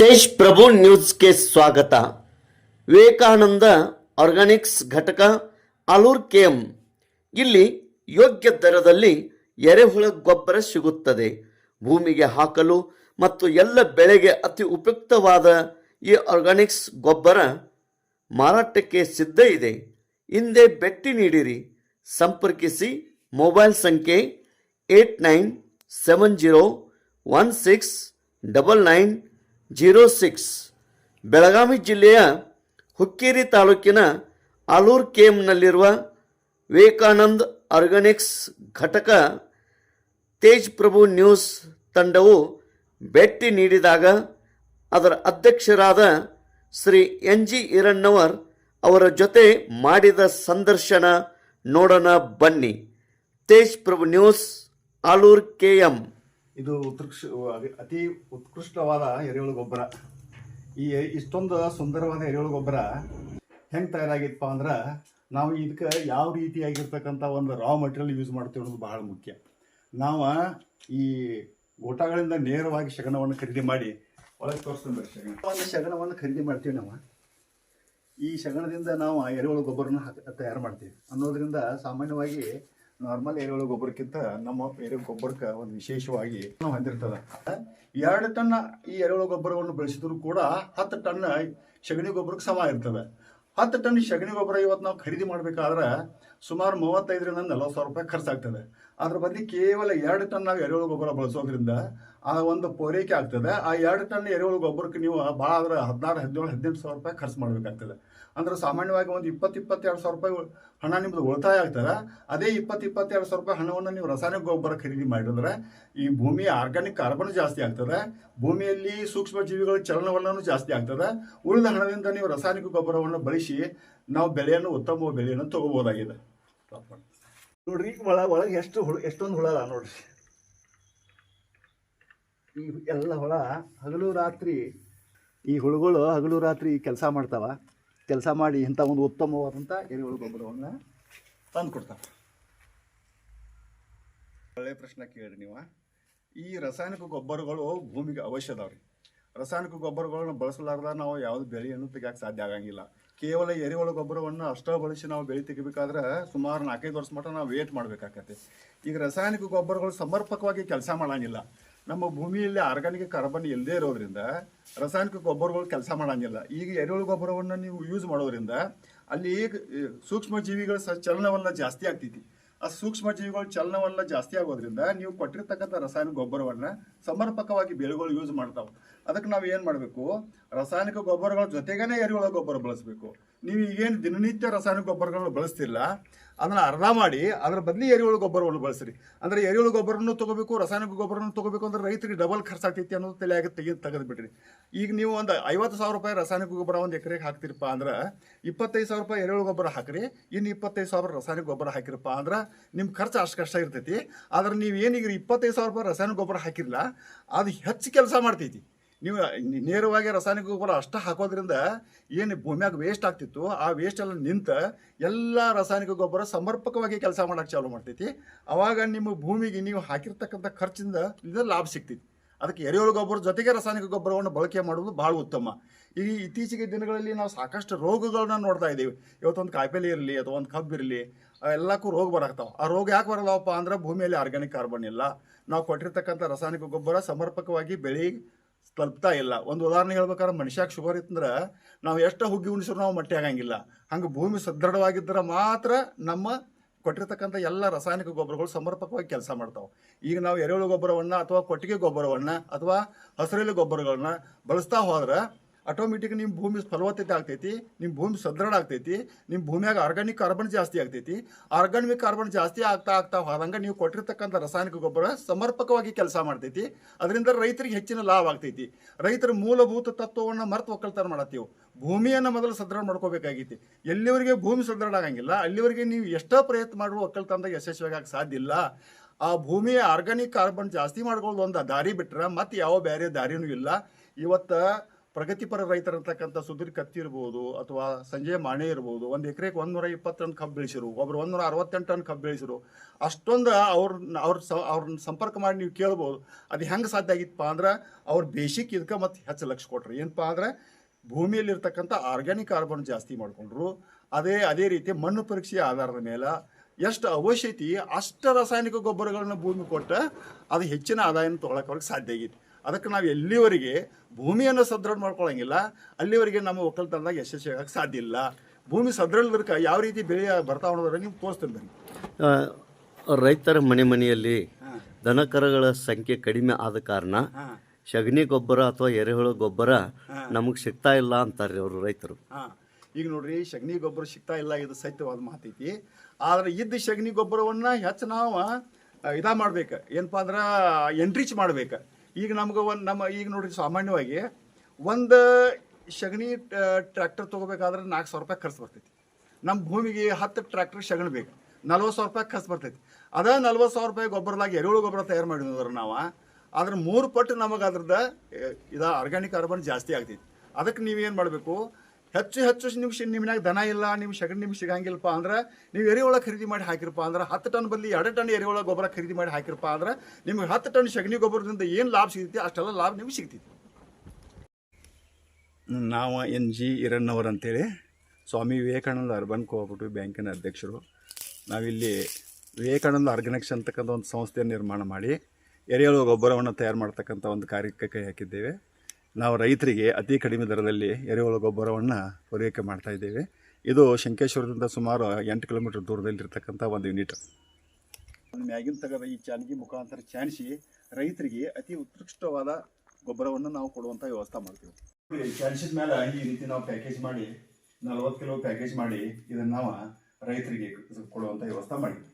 ತೇಜ್ ಪ್ರಭು ನ್ಯೂಸ್ಗೆ ಸ್ವಾಗತ. ವಿವೇಕಾನಂದ ಆರ್ಗಾನಿಕ್ಸ್ ಘಟಕ, ಆಲೂರ್ ಕೆಎಂ. ಇಲ್ಲಿ ಯೋಗ್ಯ ದರದಲ್ಲಿ ಎರೆಹುಳ ಗೊಬ್ಬರ ಸಿಗುತ್ತದೆ. ಭೂಮಿಗೆ ಹಾಕಲು ಮತ್ತು ಎಲ್ಲ ಬೆಳೆಗೆ ಅತಿ ಉಪಯುಕ್ತವಾದ ಈ ಆರ್ಗಾನಿಕ್ಸ್ ಗೊಬ್ಬರ ಮಾರಾಟಕ್ಕೆ ಸಿದ್ಧ ಇದೆ. ಹಿಂದೆ ಭೇಟಿ ನೀಡಿರಿ. ಸಂಪರ್ಕಿಸಿ ಮೊಬೈಲ್ ಸಂಖ್ಯೆ eight nine seven zero one six double nine zero six Belagavi ಜಿಲ್ಲೆಯ ಹುಕ್ಕೇರಿ ತಾಲೂಕಿನ ಆಲೂರ್ ಕೇಮ್ನಲ್ಲಿರುವ ವಿವೇಕಾನಂದ್ ಆರ್ಗಾನಿಕ್ಸ್ ಘಟಕ ತೇಜ್ ಪ್ರಭು ನ್ಯೂಸ್ ತಂಡವು ಭೇಟಿ ನೀಡಿದಾಗ ಅದರ ಅಧ್ಯಕ್ಷರಾದ ಶ್ರೀ ಎನ್ ಜಿ ಈರಣ್ಣವರ್ ಅವರ ಜೊತೆ ಮಾಡಿದ ಸಂದರ್ಶನ ನೋಡೋಣ ಬನ್ನಿ. Tej Prabhu news, Alur K M. ಇದು ಉತ್ಕೃಷ್ಟ ಅತಿ ಉತ್ಕೃಷ್ಟವಾದ ಎರೆಹುಳು ಗೊಬ್ಬರ. ಈ ಇಷ್ಟೊಂದು ಸುಂದರವಾದ ಎರೆಹುಳು ಗೊಬ್ಬರ ಹೆಂಗೆ ತಯಾರಾಗಿತ್ತಪ್ಪ ಅಂದ್ರೆ ನಾವು ಇದಕ್ಕೆ ಯಾವ ರೀತಿಯಾಗಿರ್ತಕ್ಕಂಥ ಒಂದು ರಾ ಮಟೀರಿಯಲ್ ಯೂಸ್ ಮಾಡ್ತೀವಿ ಅನ್ನೋದು ಬಹಳ ಮುಖ್ಯ. ನಾವು ಈ ಊಟಗಳಿಂದ ನೇರವಾಗಿ ಶಗನವನ್ನು ಖರೀದಿ ಮಾಡಿ, ಒಳಗೆ ತೋರಿಸ್ತೀನಿ ಶಗನ. ಒಂದು ಶಗನವನ್ನು ಖರೀದಿ ಮಾಡ್ತೀವಿ ನಾವು. ಈ ಶಗಣದಿಂದ ನಾವು ಎರೆಹುಳು ಗೊಬ್ಬರನ ಹಾಕ, ತಯಾರು ಮಾಡ್ತೀವಿ. ಅನ್ನೋದರಿಂದ ಸಾಮಾನ್ಯವಾಗಿ ನಾರ್ಮಲ್ ಎರೆಹುಳು ಗೊಬ್ಬರಕ್ಕಿಂತ ನಮ್ಮ ಎರೆ ಗೊಬ್ಬರಕ್ಕೆ ಒಂದು ವಿಶೇಷವಾಗಿ ನಾವು ಹೊಂದಿರ್ತದೆ. ಎರಡು ಟನ್ ಈ ಎರೆಹುಳು ಗೊಬ್ಬರವನ್ನು ಬೆಳೆಸಿದ್ರು ಕೂಡ ಹತ್ತು ಟನ್ ಸಗಣಿ ಗೊಬ್ಬರಕ್ಕೆ ಸಮ ಇರ್ತದೆ. ಹತ್ತು ಟನ್ ಸಗಣಿ ಗೊಬ್ಬರ ಇವತ್ತು ನಾವು ಖರೀದಿ ಮಾಡಬೇಕಾದ್ರೆ ಸುಮಾರು ಮೂವತ್ತೈದರಿಂದ ನಲವತ್ತು ಸಾವಿರ ರೂಪಾಯಿ ಖರ್ಚಾಗ್ತದೆ. ಅದ್ರ ಬದಲು ಕೇವಲ ಎರಡು ಟನ್ ನಾವು ಎರೆಹುಳು ಗೊಬ್ಬರ ಬಳಸೋದ್ರಿಂದ ಆ ಒಂದು ಪೂರೈಕೆ ಆಗ್ತದೆ. ಆ ಎರಡು ಟನ್ ಎರೆಹುಳು ಗೊಬ್ಬರಕ್ಕೆ ನೀವು ಭಾಳ ಆದ್ರೆ ಹದಿನಾರು, ಹದಿನೇಳು, ಹದಿನೆಂಟು ಸಾವಿರ ರೂಪಾಯಿ ಖರ್ಚು ಮಾಡಬೇಕಾಗ್ತದೆ. ಅಂದ್ರೆ ಸಾಮಾನ್ಯವಾಗಿ ಒಂದು ಇಪ್ಪತ್ತು, ಇಪ್ಪತ್ತೆರಡು ಸಾವಿರ ರೂಪಾಯಿ ಹಣ ನಿಮ್ಮದು ಉಳಿತಾಯ ಆಗ್ತದೆ. ಅದೇ ಇಪ್ಪತ್ತು, ಇಪ್ಪತ್ತೆರಡು ಸಾವಿರ ರೂಪಾಯಿ ಹಣವನ್ನು ನೀವು ರಾಸಾಯನಿಕ ಗೊಬ್ಬರ ಖರೀದಿ ಮಾಡಿದ್ರೆ ಈ ಭೂಮಿಯ ಆರ್ಗ್ಯಾನಿಕ್ ಕಾರ್ಬನ್ ಜಾಸ್ತಿ ಆಗ್ತದೆ. ಭೂಮಿಯಲ್ಲಿ ಸೂಕ್ಷ್ಮ ಜೀವಿಗಳ ಚಲನವಲನೂ ಜಾಸ್ತಿ ಆಗ್ತದೆ. ಉಳಿದ ಹಣದಿಂದ ನೀವು ರಾಸಾಯನಿಕ ಗೊಬ್ಬರವನ್ನು ಬಳಸಿ ನಾವು ಬೆಳೆಯನ್ನು ಉತ್ತಮ ಬೆಳೆಯನ್ನು ತಗೋಬಹುದಾಗಿದೆ ನೋಡ್ರಿ ಒಳ, ಒಳಗೆ ಎಷ್ಟು ಹುಳು, ಎಷ್ಟೊಂದು ಹುಳ ಅದ ನೋಡ್ರಿ. ಈ ಎಲ್ಲ ಹುಳ ಹಗಲು ರಾತ್ರಿ, ಈ ಹುಳುಗಳು ಹಗಲು ರಾತ್ರಿ ಕೆಲಸ ಮಾಡ್ತಾವ. ಕೆಲಸ ಮಾಡಿ ಇಂಥ ಒಂದು ಉತ್ತಮವಾದಂಥ ಎರೆಹುಳು ಗೊಬ್ಬರವನ್ನು ತಂದು ಕೊಡ್ತಾವೆ ಒಳ್ಳೆಯ ಪ್ರಶ್ನೆ ಕೇಳಿರಿ ನೀವು. ಈ ರಾಸಾಯನಿಕ ಗೊಬ್ಬರಗಳು ಭೂಮಿಗೆ ಅವಶ್ಯ ಅದಾವ್ರಿ ರಾಸಾಯನಿಕ ಗೊಬ್ಬರಗಳನ್ನು ಬಳಸಲಾರ್ದ ನಾವು ಯಾವುದು ಬೆಳೆಯನ್ನು ತೆಗಿಯಕ್ಕೆ ಸಾಧ್ಯ ಆಗಂಗಿಲ್ಲ. ಕೇವಲ ಎರೆಹುಳು ಗೊಬ್ಬರವನ್ನು ಅಷ್ಟೇ ಬಳಸಿ ನಾವು ಬೆಳೆ ತೆಗಿಬೇಕಾದ್ರೆ ಸುಮಾರು ನಾಲ್ಕೈದು ವರ್ಷ ಮಟ್ಟ ನಾವು ವೇಟ್ ಮಾಡಬೇಕಾಗತ್ತೆ ಈಗ ರಾಸಾಯನಿಕ ಗೊಬ್ಬರಗಳು ಸಮರ್ಪಕವಾಗಿ ಕೆಲಸ ಮಾಡಂಗಿಲ್ಲ. ನಮ್ಮ ಭೂಮಿಯಲ್ಲಿ ಆರ್ಗಾನಿಕ್ ಕಾರ್ಬನ್ ಇಲ್ಲದೇ ಇರೋದ್ರಿಂದ ರಾಸಾಯನಿಕ ಗೊಬ್ಬರಗಳು ಕೆಲಸ ಮಾಡಂಗಿಲ್ಲ. ಈಗ ಎರೆಹುಳು ಗೊಬ್ಬರವನ್ನು ನೀವು ಯೂಸ್ ಮಾಡೋದ್ರಿಂದ ಅಲ್ಲಿ ಸೂಕ್ಷ್ಮ ಜೀವಿಗಳ ಸ ಚಲನವಲನ ಜಾಸ್ತಿ ಆಗ್ತೈತಿ. ಆ ಸೂಕ್ಷ್ಮ ಜೀವಿಗಳ ಚಲನವನ್ನ ಜಾಸ್ತಿ ಆಗೋದ್ರಿಂದ ನೀವು ಕೊಟ್ಟಿರ್ತಕ್ಕಂಥ ರಾಸಾಯನಿಕ ಗೊಬ್ಬರವನ್ನ ಸಮರ್ಪಕವಾಗಿ ಬೆಳೆಗಳು ಯೂಸ್ ಮಾಡ್ತಾವೆ. ಅದಕ್ಕೆ ನಾವು ಏನು ಮಾಡಬೇಕು? ರಾಸಾಯನಿಕ ಗೊಬ್ಬರಗಳ ಜೊತೆಗೇನೆ ಎರೆಹುಳ ಗೊಬ್ಬರ ಬಳಸಬೇಕು. ನೀವು ಈಗೇನು ದಿನನಿತ್ಯ ರಾಸಾಯನಿಕ ಗೊಬ್ಬರಗಳನ್ನು ಬಳಸ್ತಿಲ್ಲ. ಅದನ್ನ ಅರ್ಧ ಮಾಡಿ, ಅದರ ಬದಲಿ ಎರೆಹುಳು ಗೊಬ್ಬರವನ್ನು ಬಳಸ್ರಿ. ಅಂದ್ರೆ ಎರೆಹುಳು ಗೊಬ್ಬರನೂ ತಗೋಬೇಕು, ರಾಸಾಯನಿಕ ಗೊಬ್ಬರನೂ ತೊಗೋಬೇಕು ಅಂದ್ರೆ ರೈತರಿಗೆ ಡಬಲ್ ಖರ್ಚಾಗ್ತೈತಿ ಅನ್ನೋದು ತಲೆಯಾಗ ತೆಗೆ ತೆಗೆದು ಬಿಡ್ರಿ ಈಗ ನೀವು ಒಂದು ಐವತ್ತು ಸಾವಿರ ರೂಪಾಯಿ ರಾಸಾಯನಿಕ ಗೊಬ್ಬರ ಒಂದು ಎಕರೆಗೆ ಹಾಕ್ತಿರಪ್ಪ ಅಂದ್ರೆ ಇಪ್ಪತ್ತೈದು ಸಾವಿರ ರೂಪಾಯಿ ಎರೆಹುಳು ಗೊಬ್ಬರ ಹಾಕ್ರಿ, ಇನ್ನು ಇಪ್ಪತ್ತೈದು ಸಾವಿರ ರಾಸಾಯನಿಕ ಗೊಬ್ಬರ ಹಾಕಿರಪ್ಪ ಅಂದ್ರೆ ನಿಮ್ಮ ಖರ್ಚು ಅಷ್ಟು ಕಷ್ಟ ಇರ್ತೈತಿ. ಆದ್ರೆ ನೀವು ಏನೀಗ ಇಪ್ಪತ್ತೈದು ಸಾವಿರ ರೂಪಾಯಿ ರಾಸಾಯನಿಕ ಗೊಬ್ಬರ ಹಾಕಿರಲ್ಲ ಅದು ಹೆಚ್ಚು ಕೆಲಸ ಮಾಡ್ತೈತಿ. ನೀವು ನೇರವಾಗಿ ರಾಸಾಯನಿಕ ಗೊಬ್ಬರ ಅಷ್ಟು ಹಾಕೋದ್ರಿಂದ ಏನು ಭೂಮಿಯಾಗ ವೇಸ್ಟ್ ಆಗ್ತಿತ್ತು, ಆ ವೇಸ್ಟ್ ಎಲ್ಲ ನಿಂತ ಎಲ್ಲ ರಾಸಾಯನಿಕ ಗೊಬ್ಬರ ಸಮರ್ಪಕವಾಗಿ ಕೆಲಸ ಮಾಡೋಕ್ಕೆ ಚಾಲು ಮಾಡ್ತೈತಿ. ಆವಾಗ ನಿಮ್ಮ ಭೂಮಿಗೆ ನೀವು ಹಾಕಿರ್ತಕ್ಕಂಥ ಖರ್ಚಿಂದ ಇದು ಲಾಭ ಸಿಗ್ತೈತಿ. ಅದಕ್ಕೆ ಎರೆಹುಳು ಗೊಬ್ಬರ ಜೊತೆಗೆ ರಾಸಾಯನಿಕ ಗೊಬ್ಬರವನ್ನು ಬಳಕೆ ಮಾಡುವುದು ಭಾಳ ಉತ್ತಮ. ಈ ಇತ್ತೀಚೆಗೆ ದಿನಗಳಲ್ಲಿ ನಾವು ಸಾಕಷ್ಟು ರೋಗಗಳನ್ನ ನೋಡ್ತಾ ಇದ್ದೀವಿ. ಇವತ್ತೊಂದು ಕಾಯಿಪಲ್ಲೆ ಇರಲಿ ಅಥವಾ ಒಂದು ಕಬ್ಬು ಇರಲಿ ಎಲ್ಲಕ್ಕೂ ರೋಗ ಬರಾಕ್ತಾವೆ ಆ ರೋಗ ಯಾಕೆ ಬರಲ್ಲವಪ್ಪ ಅಂದ್ರೆ ಭೂಮಿಯಲ್ಲಿ ಆರ್ಗ್ಯಾನಿಕ್ ಕಾರ್ಬನ್ ಇಲ್ಲ. ನಾವು ಕೊಟ್ಟಿರ್ತಕ್ಕಂಥ ರಾಸಾಯನಿಕ ಗೊಬ್ಬರ ಸಮರ್ಪಕವಾಗಿ ಬೆಳೆ ತಲುಪ್ತಾ ಇಲ್ಲ. ಒಂದು ಉದಾಹರಣೆ ಹೇಳ್ಬೇಕಾದ್ರೆ ಮನುಷ್ಯಾಗ ಶುಗರ್ ಇತ್ತಂದ್ರೆ ನಾವು ಎಷ್ಟು ಹುಗ್ಗಿ ಉಣಿಸಿದ್ರು ನಾವು ಮಟ್ಟಿ ಆಗಂಗಿಲ್ಲ. ಹಂಗೆ ಭೂಮಿ ಸದೃಢವಾಗಿದ್ದರೆ ಮಾತ್ರ ನಮ್ಮ ಕೊಟ್ಟಿರ್ತಕ್ಕಂಥ ಎಲ್ಲ ರಾಸಾಯನಿಕ ಗೊಬ್ಬರಗಳು ಸಮರ್ಪಕವಾಗಿ ಕೆಲಸ ಮಾಡ್ತಾವೆ. ಈಗ ನಾವು ಎರೆಹುಳು ಗೊಬ್ಬರವನ್ನು ಅಥವಾ ಕೊಟ್ಟಿಗೆ ಗೊಬ್ಬರವನ್ನು ಅಥವಾ ಹಸಿರೆಲೆ ಗೊಬ್ಬರಗಳನ್ನ ಬಳಸ್ತಾ ಹೋದ್ರೆ ಆಟೋಮೆಟಿಕ್ ನಿಮ್ಮ ಭೂಮಿ ಫಲವತ್ತತೆ ಆಗ್ತೈತಿ ನಿಮ್ಮ ಭೂಮಿ ಸದೃಢ ಆಗ್ತೈತಿ ನಿಮ್ಮ ಭೂಮಿಯಾಗ ಆರ್ಗಾನಿಕ್ ಕಾರ್ಬನ್ ಜಾಸ್ತಿ ಆಗ್ತೈತಿ. ಆರ್ಗಾನಿಕ್ ಕಾರ್ಬನ್ ಜಾಸ್ತಿ ಆಗ್ತಾ ಆಗ್ತಾ ಹೋದಂಗೆ ನೀವು ಕೊಟ್ಟಿರ್ತಕ್ಕಂಥ ರಾಸಾಯನಿಕ ಗೊಬ್ಬರ ಸಮರ್ಪಕವಾಗಿ ಕೆಲಸ ಮಾಡ್ತೈತಿ. ಅದರಿಂದ ರೈತರಿಗೆ ಹೆಚ್ಚಿನ ಲಾಭ ಆಗ್ತೈತಿ. ರೈತರ ಮೂಲಭೂತ ತತ್ವವನ್ನು ಮರೆತು ಒಕ್ಕಲ್ತನ ಮಾಡತ್ತೀವಿ. ಭೂಮಿಯನ್ನು ಮೊದಲು ಸದೃಢ ಮಾಡ್ಕೋಬೇಕಾಗೈತಿ ಎಲ್ಲಿವರೆಗೆ ಭೂಮಿ ಸದೃಢ ಆಗಂಗಿಲ್ಲ, ಅಲ್ಲಿವರೆಗೆ ನೀವು ಎಷ್ಟೋ ಪ್ರಯತ್ನ ಮಾಡುವ ಒಕ್ಕಲ್ತನದಾಗ ಯಶಸ್ವಿಯಾಗಿ ಆಗಕ್ಕೆ ಸಾಧ್ಯ ಇಲ್ಲ. ಆ ಭೂಮಿಯ ಆರ್ಗಾನಿಕ್ ಕಾರ್ಬನ್ ಜಾಸ್ತಿ ಮಾಡ್ಕೊಳ್ಳೋದು ಒಂದು ದಾರಿ ಬಿಟ್ಟರೆ ಮತ್ತೆ ಯಾವ ಬೇರೆ ದಾರಿನೂ ಇಲ್ಲ. ಇವತ್ತು ಪ್ರಗತಿಪರ ರೈತರ ಇರ್ತಕ್ಕಂಥ ಸುಧೀರ್ ಕತ್ತಿ ಇರ್ಬೋದು ಅಥವಾ ಸಂಜಯ್ ಮಾಣೆ ಇರ್ಬೋದು, ಒಂದು ಎಕರೆಗೆ ಒಂದೂರ ಇಪ್ಪತ್ತು ಟನ್ ಕಬ್ಬು ಬೆಳೆಸಿರು, ಒಬ್ರು ಒಂದೂರ ಅರವತ್ತೆಂಟು ಟನ್ ಕಬ್ಬು ಬೆಳೆಸಿರು. ಅಷ್ಟೊಂದು ಅವ್ರನ್ನ ಅವ್ರ ಅವ್ರನ್ನ ಸಂಪರ್ಕ ಮಾಡಿ ನೀವು ಕೇಳ್ಬೋದು, ಅದು ಹೆಂಗೆ ಸಾಧ್ಯ ಆಗಿತ್ತಪ್ಪ ಅಂದ್ರೆ ಅವ್ರ ಬೇಸಿಕ್ ಇದಕ್ಕೆ ಮತ್ತು ಹೆಚ್ಚು ಲಕ್ಷ ಕೊಟ್ರು. ಏನಪ್ಪ ಅಂದ್ರೆ ಭೂಮಿಯಲ್ಲಿರ್ತಕ್ಕಂಥ ಆರ್ಗ್ಯಾನಿಕ್ ಕಾರ್ಬನ್ ಜಾಸ್ತಿ ಮಾಡಿಕೊಂಡ್ರು. ಅದೇ ಅದೇ ರೀತಿ ಮಣ್ಣು ಪರೀಕ್ಷೆಯ ಆಧಾರದ ಮೇಲೆ ಎಷ್ಟು ಅವಶ್ಯಕತೆ ಅಷ್ಟು ರಾಸಾಯನಿಕ ಗೊಬ್ಬರಗಳನ್ನ ಭೂಮಿ ಕೊಟ್ಟು ಅದು ಹೆಚ್ಚಿನ ಆದಾಯನ ತೊಗೊಳಕ್ಕೆ ಅವ್ರಿಗೆ ಸಾಧ್ಯ ಆಗಿತ್ತು ಅದಕ್ಕೆ ನಾವು ಎಲ್ಲಿವರೆಗೆ ಭೂಮಿಯನ್ನು ಸದೃಢ ಮಾಡ್ಕೊಳ್ಳೋಂಗಿಲ್ಲ ಅಲ್ಲಿವರೆಗೆ ನಮ್ಮ ಒಕ್ಕಲ್ತನದಾಗ ಯಶಸ್ವಿ ಆಗಕ್ಕೆ ಸಾಧ್ಯ ಇಲ್ಲ. ಭೂಮಿ ಸದೃಢದಕ್ಕೆ ಯಾವ ರೀತಿ ಬೆಳೆ ಬರ್ತಾವ ಅನ್ನೋದ್ರ ನಿಮ್ಗೆ ತೋರಿಸ್ತೀನಿ ಬನ್ನಿ. ರೈತರ ಮನೆ ಮನೆಯಲ್ಲಿ ದನಕರಗಳ ಸಂಖ್ಯೆ ಕಡಿಮೆ ಆದ ಕಾರಣ ಶಗಣಿ ಸಗಣಿ ಗೊಬ್ಬರ ಅಥವಾ ಎರೆಹುಳ ಗೊಬ್ಬರ ನಮಗೆ ಸಿಗ್ತಾ ಇಲ್ಲ ಅಂತಾರೆ ಅವರು ರೈತರು. ಈಗ ನೋಡ್ರಿ ಸಗಣಿ ಗೊಬ್ಬರ ಸಿಗ್ತಾ ಇಲ್ಲ ಇದು ಸತ್ಯವಾದ ಮಾತೈತಿ. ಆದ್ರೆ ಇದ್ದ ಸಗಣಿ ಗೊಬ್ಬರವನ್ನ ಹೆಚ್ಚು ನಾವು ಇದ ಇದಾ ಮಾಡ್ಬೇಕು. ಏನಪ್ಪ ಅಂದ್ರೆ ಎಂಟ್ರಿಚ್ ಮಾಡ್ಬೇಕು. ಈಗ ನಮ್ಗೆ ಒಂದು ನಮ್ಮ ಈಗ ನೋಡ್ರಿ ಸಾಮಾನ್ಯವಾಗಿ ಒಂದು ಸಗಣಿ ಟ್ರ್ಯಾಕ್ಟರ್ ತೊಗೋಬೇಕಾದ್ರೆ ನಾಲ್ಕು ಸಾವಿರ ರೂಪಾಯಿ ಖರ್ಚು ಬರ್ತೈತಿ. ನಮ್ಮ ಭೂಮಿಗೆ ಹತ್ತು ಟ್ರ್ಯಾಕ್ಟರ್ ಸಗಣಿ ಬೇಕು. ನಲ್ವತ್ತು ಸಾವಿರ ರೂಪಾಯಿ ಖರ್ಚು ಬರ್ತೈತಿ. ಅದ ನಲ್ವತ್ತು ಸಾವಿರ ರೂಪಾಯಿ ಗೊಬ್ಬರದಾಗ ಎರೆಹುಳು ಗೊಬ್ಬರ ತಯಾರು ಮಾಡಿದ್ರೆ ನಾವು ಅದ್ರ ಮೂರು ಪಟ್ಟು ನಮಗೆ ಅದ್ರದ್ದು ಇದು ಆರ್ಗ್ಯಾನಿಕ್ ಕಾರ್ಬನ್ ಜಾಸ್ತಿ ಆಗ್ತೈತಿ. ಅದಕ್ಕೆ ನೀವೇನು ಮಾಡಬೇಕು? ಹೆಚ್ಚು ಹೆಚ್ಚು ನಿಮ್ಗೆ ನಿಮ್ನಾಗ ದನ ಇಲ್ಲ ನಿಮ್ಮ ಸಗಣಿ ನಿಮ್ಗೆ ಸಿಗಂಗಿಲ್ಲಪ್ಪ ಅಂದ್ರೆ ನೀವು ಎರೆಹುಳ ಖರೀದಿ ಮಾಡಿ ಹಾಕಿರಪ್ಪ ಅಂದ್ರೆ ಹತ್ತು ಟನ್ ಬದಲಿ ಎರಡು ಟನ್ ಎರೆಹುಳ ಗೊಬ್ಬರ ಖರೀದಿ ಮಾಡಿ ಹಾಕಿರಪ್ಪ ಅಂದ್ರೆ ನಿಮ್ಗೆ ಹತ್ತು ಟನ್ ಸಗಣಿ ಗೊಬ್ಬರದಿಂದ ಏನು ಲಾಭ ಸಿಗ್ತೈತಿ ಅಷ್ಟೆಲ್ಲ ಲಾಭ ನಿಮ್ಗೆ ಸಿಗ್ತೈತಿ. ನಾವು ಎನ್ ಜಿ ಹಿರಣ್ಣವರ್ ಅಂತೇಳಿ. ಸ್ವಾಮಿ ವಿವೇಕಾನಂದ ಅರ್ಬನ್ ಕೋಆಪರೇಟಿವ್ ಬ್ಯಾಂಕಿನ ಅಧ್ಯಕ್ಷರು. ನಾವಿಲ್ಲಿ ವಿವೇಕಾನಂದ ಆರ್ಗನೈಕ್ಸ್ ಅಂತಕ್ಕಂಥ ಒಂದು ಸಂಸ್ಥೆಯನ್ನು ನಿರ್ಮಾಣ ಮಾಡಿ ಎರೆಹುಳ ಗೊಬ್ಬರವನ್ನು ತಯಾರು ಮಾಡ್ತಕ್ಕಂಥ ಒಂದು ಕಾರ್ಯಕ್ಕೆ ಕೈ ಹಾಕಿದ್ದೇವೆ. ನಾವು ರೈತರಿಗೆ ಅತಿ ಕಡಿಮೆ ದರದಲ್ಲಿ ಎರೆಹುಳ ಗೊಬ್ಬರವನ್ನು ಪೂರೈಕೆ ಮಾಡ್ತಾ ಇದ್ದೇವೆ. ಇದು ಶಂಕೇಶ್ವರದಿಂದ ಸುಮಾರು ಎಂಟು ಕಿಲೋಮೀಟರ್ ದೂರದಲ್ಲಿರ್ತಕ್ಕಂಥ ಒಂದು ಯೂನಿಟ್. ಮ್ಯಾಗಿನ ತಗದ ಈ ಚಾನಿಗೆ ಮುಖಾಂತರ ಚಾನಿಸಿ ರೈತರಿಗೆ ಅತಿ ಉತ್ಕೃಷ್ಟವಾದ ಗೊಬ್ಬರವನ್ನು ನಾವು ಕೊಡುವಂಥ ವ್ಯವಸ್ಥೆ ಮಾಡ್ತೀವಿ. ಚಾನಿಸಿದ ಮೇಲೆ ಈ ರೀತಿ ನಾವು ಪ್ಯಾಕೇಜ್ ಮಾಡಿ ನಲವತ್ತು ಕಿಲೋ ಪ್ಯಾಕೇಜ್ ಮಾಡಿ ಇದನ್ನು ನಾವು ರೈತರಿಗೆ ಕೊಡುವಂಥ ವ್ಯವಸ್ಥೆ ಮಾಡಿದ್ವಿ.